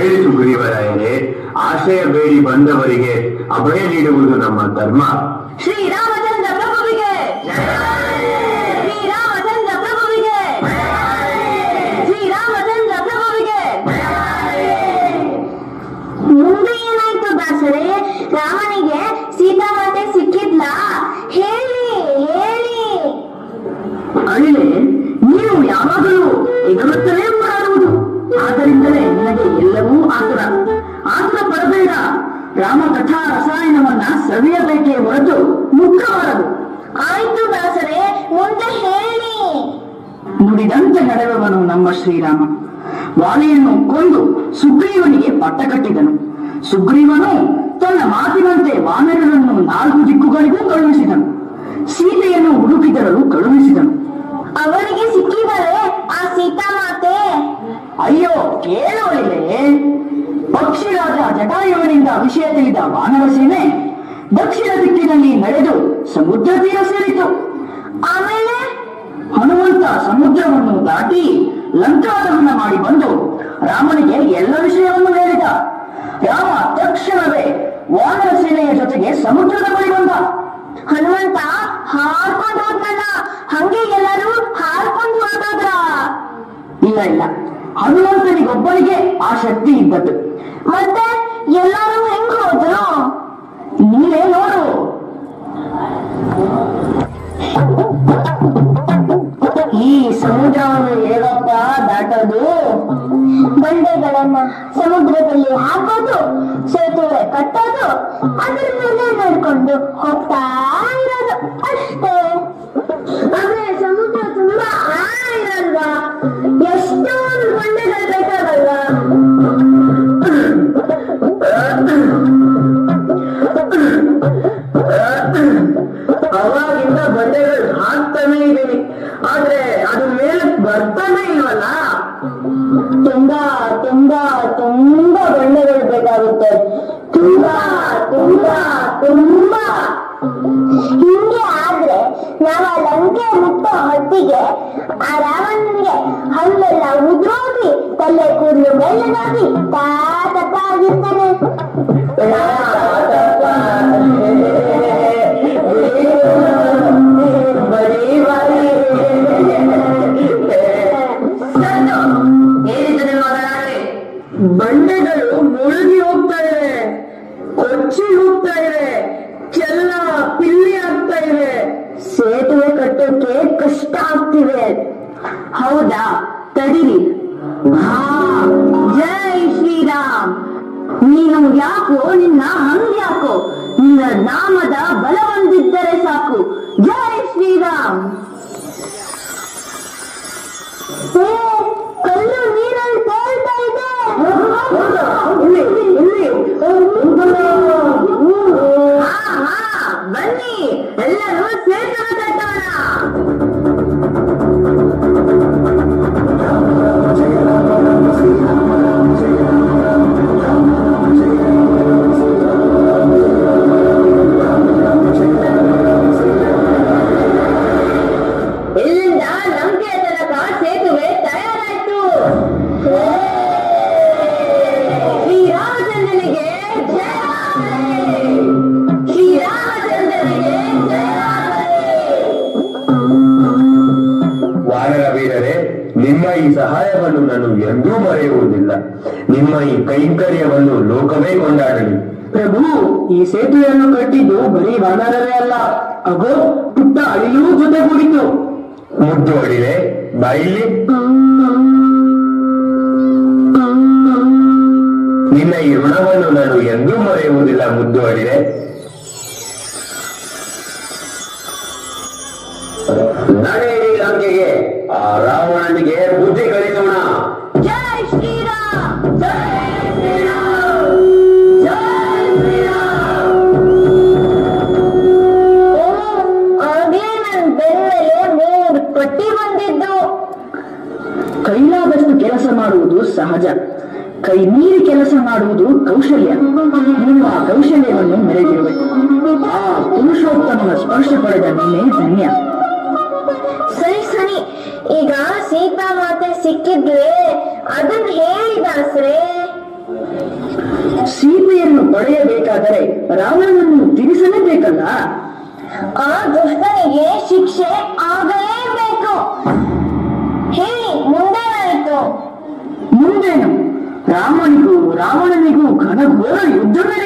ಏಳು ಸುಗ್ರೀವರಾಯರೇ ಆಶಯ ಬೇಡಿ ಬಂದವರಿಗೆ ಅಭಯ ನೀಡುವುದು ನಮ್ಮ ಧರ್ಮ. ಶ್ರೀರಾಮಚಂದ್ರ ಪ್ರಭುವಿಗೆ. ಶ್ರೀರಾಮಚಂದ್ರ ಪ್ರಭುವಿಗೆ. ಶ್ರೀರಾಮಚಂದ್ರ ಪ್ರಭುವಿಗೆ. ಮುಂದೆ ಏನಾಯ್ತು ದಾಸರೇ? ರಾಮನಿಗೆ ಸೀತಾಮಾತೆ ಸಿಕ್ಕಿದ್ಲಾ ರಾಮ ಕಥಾ ರಸಾಯನವನ್ನ ಸವಿಯಬೇಕೇ ಹೊರತು ಮುಖಬಾರದು ಆಯ್ತು ದಾಸರೇ ಮುಂದೆ ಹೇಳಿ. ನುಡಿದಂತೆ ನಡೆವವನು ನಮ್ಮ ಶ್ರೀರಾಮ. ವಾಲೆಯನ್ನು ಕೊಂದು ಸುಗ್ರೀವನಿಗೆ ಪಟ್ಟ ಕಟ್ಟಿದನು. ಸುಗ್ರೀವನು ತನ್ನ ಮಾತಿನಂತೆ ವಾನರರನ್ನು ನಾಲ್ಕು ದಿಕ್ಕುಗಳಿಗೂ ಕಳುಹಿಸಿದನು. ಸೀತೆಯನ್ನು ಹುಡುಕಿದರಲು ಕಳುಹಿಸಿದನು. ಅವರಿಗೆ ಸಿಕ್ಕಿದರೆ ಆ ಸೀತಾ ಮಾತೆ. ಅಯ್ಯೋ ಕೇಳುವಳಿಲೆ ಪಕ್ಷಿರಾಜ ಜಟಾಯುವಿನಿಂದ ವಿಷಯ ತಿಳಿದ ವಾನರ ಸೇನೆ ದಕ್ಷಿಣ ದಿಕ್ಕಿನಲ್ಲಿ ನಡೆದು ಸಮುದ್ರ ತೀರ ಸೇರಿತು. ಆಮೇಲೆ ಹನುಮಂತ ಸಮುದ್ರವನ್ನು ದಾಟಿ ಲಂಕಾದವನ್ನ ಮಾಡಿ ಬಂದು ರಾಮನಿಗೆ ಎಲ್ಲ ವಿಷಯವನ್ನು ಹೇಳಿದ. ರಾಮ ತಕ್ಷಣವೇ ವಾನರ ಸೇನೆಯ ಜೊತೆಗೆ ಸಮುದ್ರದ ಬಳಿ ಬಂದ. ಹನುಮಂತ ಹಾರ್ಕೊಂಡು ಹೋದ್ನಲ್ಲ ಹಂಗೆ ಎಲ್ಲರೂ ಹಾರ್ಕೊಂಡು ಹೋದಾದ್ರ? ಇಲ್ಲ ಇಲ್ಲ. ಹನುಮಂತನಿಗೊಬ್ಬನಿಗೆ ಶಕ್ತಿ ಇದ್ದದ್ದು. ಮತ್ತೆ ಎಲ್ಲರೂ ಹೆಂಗ್ ಹೋದ್ರು? ನೀವೇ ನೋಡು. ಈ ಸಮುದ್ರವನ್ನು ಹೇಗಪ್ಪ ದಾಟೋದು? ಬಂಡೆಗಳನ್ನ ಸಮುದ್ರದಲ್ಲಿ ಹಾಕೋದು ಸೇತುವೆ ಕಟ್ಟೋದು ಅದರ ಮೇಲೆ ನಡ್ಕೊಂಡು ಹೋಗ್ತಾ ಬರ್ತಾನೆ ಇಲ್ವಲ್ಲ? ತುಂಬಾ ತುಂಬಾ ತುಂಬಾ ಬಣ್ಣಗಳು ಬೇಕಾಗುತ್ತೆ. ತುಂಬಾ ತುಂಬಾ ತುಂಬಾ. ಹಿಂಗೆ ಆದ್ರೆ ನಾವು ಆ ಲಂಕೆ ಮುಟ್ಟೋ ಹೊತ್ತಿಗೆ ಆ ರಾವಣನಿಗೆ ಹಲ್ಲೆಲ್ಲ ಉದ್ರೋಗಿ ತಲೆ ಕೂದಲು ಬೆಳ್ಳಗಾಗಿ ತಾತಪ್ಪಾಗಿರ್ತಾನೆ ಬಂಡೆಗಳು ಮುಳುಗಿ ಹೋಗ್ತಾ ಇವೆ ಕೊಚ್ಚಿ ಹೋಗ್ತಾ ಇವೆ ಚೆಲ್ಲ ಪಿಲ್ಲಿ ಆಗ್ತಾ ಇವೆ ಸೇತುವೆ ಕಟ್ಟೋಕೆ ಕಷ್ಟ ಆಗ್ತಿವೆ ಹೌದಾ? ತಡೀರಿ. ಜೈ ಶ್ರೀರಾಮ್. ನೀನು ಯಾಕೋ, ನಿನ್ನ ಹಂಗ್ಯಾಕೋ, ನಿನ್ನ ನಾಮದ ಬಲ ವಾನರ ವೀರರೇ ನಿಮ್ಮ ಈ ಸಹಾಯವನ್ನು ನಾನು ಎಂದೂ ಮರೆಯುವುದಿಲ್ಲ. ನಿಮ್ಮ ಈ ಕೈಂಕರ್ಯವನ್ನು ಲೋಕವೇ ಕೊಂಡಾಡಲಿ. ಪ್ರಭು, ಈ ಸೇತುವೆಯನ್ನು ಕಟ್ಟಿದ್ದು ಬರೀ ವಾನರವೇ ಅಲ್ಲ. ಅಗೋ, ಪುಟ್ಟ ಅಳಿಲೂ ಜೊತೆಗೂಡಿತು ಮುದ್ದು ಅಡಿಲೆ ಬಾಯಿಲಿ ನಿನ್ನ ಈ ಋಣವನ್ನು ನಾನು ಎಂದೂ ಮರೆಯುವುದಿಲ್ಲ, ಮುದ್ದು ಅಡಿಲೆ ರಾವಣನಿಗೆ ಬುದ್ಧಿ ಕಲಿಸೋಣ. ಜೈ ಶ್ರೀರಾಮ್ ಜೈ ಶ್ರೀರಾಮ್ ಜೈ ಶ್ರೀರಾಮ್. ಓ, ಆಗ್ಲೇ ನನ್ ಬೆನ್ನಲ್ಲೇ ಮೂರು ಪಟ್ಟಿ ಬಂದಿದ್ದು ಕೈಲಾದಷ್ಟು ಕೆಲಸ ಮಾಡುವುದು ಸಹಜ. ಕೈ ಮೀರಿ ಕೆಲಸ ಮಾಡುವುದು ಕೌಶಲ್ಯ. ಆ ಕೌಶಲ್ಯವನ್ನು ಮೆರೆದಿರುವೆ. ಆ ಪುರುಷೋತ್ತಮನ ಸ್ಪರ್ಶ ಪಡೆದ ನೀನೇ ಧನ್ಯ. ಸರಿ ಸರಿ. ಈಗ ಸೀತಾ ಮಾತೆ ಸಿಕ್ಕಿದ್ರೆ ಅದನ್ನ ಹೇಳಿ ದಾಸ್ರೆ. ಸೀತೆಯನ್ನು ಪಡೆಯಬೇಕಾದರೆ ರಾವಣನನ್ನು ತಿಳಿಸಲೇಬೇಕಲ್ಲ ಆ ದುಷ್ಟನಿಗೆ ಶಿಕ್ಷೆ ಆಗಲೇಬೇಕು. ಹೇಳಿ ಮುಂದೇನಾಯಿತು? ಮುಂದೇನು? ರಾಮನಿಗೂ ರಾವಣನಿಗೂ ಘನಘೋರ ಯುದ್ಧ ನಡೆಯಿತು